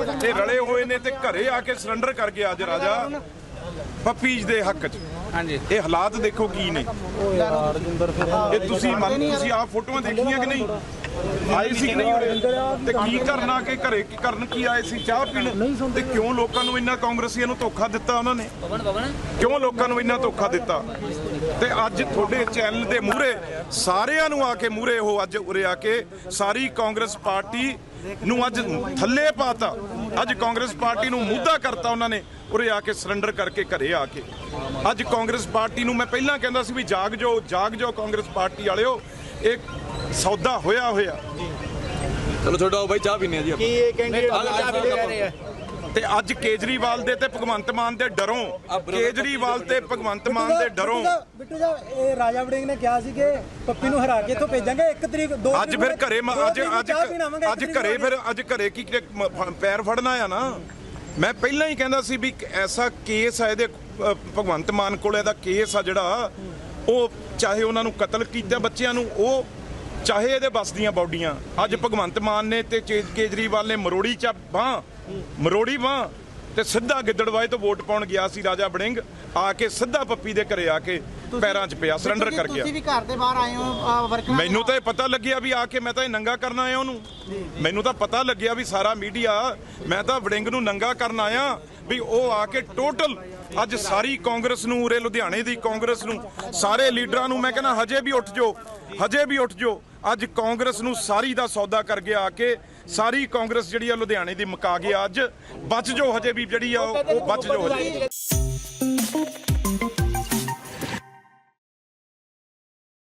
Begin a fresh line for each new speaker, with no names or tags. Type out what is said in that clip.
ਇਹ ਰਲੇ ਹੋਏ ਨੇ ਤੇ ਘਰੇ ਆ ਕੇ ਸਰੈਂਡਰ ਕਰ ਗਿਆ ਅੱਜ ਰਾਜਾ। ਪੱਪੀਜ ਦੇ ਹੱਕ 'ਚ।
ਹਾਂਜੀ।
ਇਹ ਹਾਲਾਤ ਦੇਖੋ ਕੀ ਨੇ। ਇਹ ਤੁਸੀਂ ਮੰਨ ਤੁਸੀਂ ਆਹ ਫੋਟੋਆਂ ਦੇਖੀਆਂ ਕਿ ਨਹੀਂ? ਆਏ ਸੀ ਕਿ ਨਹੀਂ ਉਰੇ? ਤੇ ਕੀ ਕਰਨ ਕੇ ਘਰੇ ਕੀ ਕਰਨ ਕੀ ਆਏ ਸੀ? ਚਾਹ ਪੀਣ? ਤੇ ਕਿਉਂ ਲੋਕਾਂ ਨੂੰ ਇੰਨਾ ਕਾਂਗਰਸੀਆਂ ਨੂੰ ਧੋਖਾ ਦਿੱਤਾ ਉਹਨਾਂ ਨੇ? ਕਿਉਂ ਲੋਕਾਂ ਨੂੰ ਇੰਨਾ ਧੋਖਾ ਦਿੱਤਾ? ਤੇ ਅੱਜ ਤੁਹਾਡੇ ਚੈਨਲ ਦੇ ਮੂਹਰੇ ਸਾਰਿਆਂ ਨੂੰ ਆ ਕੇ ਮੂਹਰੇ ਉਹ ਅੱਜ ਉਰੇ ਆ ਕੇ ਸਾਰੀ ਕਾਂਗਰਸ ਪਾਰਟੀ ਨੂੰ ਅੱਜ ਥੱਲੇ ਪਾਤਾ। ਅੱਜ ਕਾਂਗਰਸ ਪਾਰਟੀ ਨੂੰ ਮੁੱਦਾ ਕਰਤਾ ਉਹਨਾਂ ਨੇ ਉਰੇ ਆ ਕੇ ਸਰੈਂਡਰ ਕਰਕੇ ਘਰੇ ਆ ਕੇ। ਅੱਜ ਕਾਂਗਰਸ ਪਾਰਟੀ ਨੂੰ ਮੈਂ ਪਹਿਲਾਂ ਕਹਿੰਦਾ ਸੀ ਵੀ ਜਾਗ ਜਾਓ ਜਾਗ ਜਾਓ ਕਾਂਗਰਸ ਪਾਰਟੀ ਵਾਲਿਓ ਇਹ ਸੌਦਾ ਹੋਇਆ ਹੋਇਆ
ਚਲੋ ਛੋਟੋ ਬਾਈ ਚਾਹ ਪੀਨੇ ਆ ਜੀ ਆਪਾਂ।
ਕੀ ਇਹ ਕੈਂਡੀਡੇਟ
ਚਾਹ ਪੀ ਰਹੇ ਆ।
ਤੇ ਅੱਜ ਕੇਜਰੀਵਾਲ ਦੇ ਤੇ ਭਗਵੰਤ ਮਾਨ ਦੇ ਡਰੋਂ। ਕੇਜਰੀਵਾਲ ਤੇ ਭਗਵੰਤ ਮਾਨ ਦੇ ਡਰੋਂ।
ਬਿੱਟੂ ਜੀ ਇਹ ਰਾਜਾ ਵੜਿੰਗ ਨੇ ਕਿਹਾ ਸੀ ਕਿ ਪੱਪੀ ਨੂੰ ਹਰਾ ਕੇ ਇੱਥੋਂ ਭੇਜਾਂਗੇ। 1 ਤਰੀਕ 2
ਅੱਜ ਫਿਰ ਘਰੇ ਮ- ਅੱਜ ਅੱਜ ਅੱਜ ਘਰੇ ਫਿਰ ਅੱਜ ਘਰੇ ਕੀ ਪੈਰ ਫੜਨਾ ਆ ਨਾ? ਮੈਂ ਪਹਿਲਾਂ ਹੀ ਕਹਿੰਦਾ ਸੀ ਵੀ ਐਸਾ ਕੇਸ ਆ ਇਹਦੇ ਭਗਵੰਤ ਮਾਨ ਕੋਲ ਇਹਦਾ ਕੇਸ ਆ ਜਿਹੜਾ ਉਹ ਚਾਹੇ ਉਹਨਾਂ ਨੂੰ ਕਤਲ ਕੀਤਾ ਬੱਚਿਆਂ ਨੂੰ ਉਹ ਚਾਹੇ ਇਹਦੇ ਬਸ ਦੀਆਂ ਬਾਡੀਆਂ। ਅੱਜ ਭਗਵੰਤ ਮਾਨ ਨੇ ਤੇ ਕੇਜਰੀਵਾਲ ਨੇ ਮਰੋੜੀ ਚ ਬਾਹ ਮਰੋੜੀ ਬਾਹ ਤੇ ਸਿੱਧਾ ਗਿੱਦੜਵਾਏ ਤੋਂ ਵੋਟ ਪਾਉਣ ਗਿਆ ਸੀ ਰਾਜਾ ਵੜਿੰਗ ਆ ਕੇ ਸਿੱਧਾ ਪੱਪੀ ਦੇ ਘਰੇ ਆ ਕੇ ਪੈਰਾਂ 'ਚ ਪਿਆ ਸਰੈਂਡਰ ਕਰ ਗਿਆ।
ਤੁਸੀਂ ਵੀ ਘਰ ਦੇ ਬਾਹਰ ਆਏ ਹੋ ਵਰਕਰਾਂ
ਮੈਨੂੰ ਤਾਂ ਇਹ ਪਤਾ ਲੱਗਿਆ ਵੀ ਆ ਕੇ ਮੈਂ ਤਾਂ ਇਹ ਨੰਗਾ ਕਰਨ ਆਇਆ ਉਹਨੂੰ। ਮੈਨੂੰ ਤਾਂ ਪਤਾ ਲੱਗਿਆ ਵੀ ਸਾਰਾ ਮੀਡੀਆ ਮੈਂ ਤਾਂ ਵੜਿੰਗ ਨੂੰ ਨੰਗਾ ਕਰਨ ਆਇਆ ਵੀ ਉਹ ਆ ਕੇ ਟੋਟਲ ਅੱਜ ਸਾਰੀ ਕਾਂਗਰਸ ਨੂੰ ਉਰੇ ਲੁਧਿਆਣੇ ਦੀ ਕਾਂਗਰਸ ਨੂੰ, ਸਾਰੇ ਲੀਡਰਾਂ ਨੂੰ ਮੈਂ ਕਹਿੰਦਾ ਹਜੇ ਵੀ ਉੱਠ ਜਾਓ ਹਜੇ ਵੀ ਉੱਠ ਜਾਓ ਅੱਜ ਕਾਂਗਰਸ ਨੂੰ ਸਾਰੀ ਦਾ ਸੌਦਾ ਕਰ ਗਿਆ ਆ ਕੇ, ਸਾਰੀ ਕਾਂਗਰਸ ਜਿਹੜੀ ਆ ਲੁਧਿਆਣੇ ਦੀ ਮੁਕਾ ਗਿਆ ਅੱਜ। ਬਚ ਜੋ ਹਜੇ ਵੀ ਜਿਹੜੀ ਆ, ਉਹ ਉਹ ਬਚ ਜਾਓ ਹਜੇ।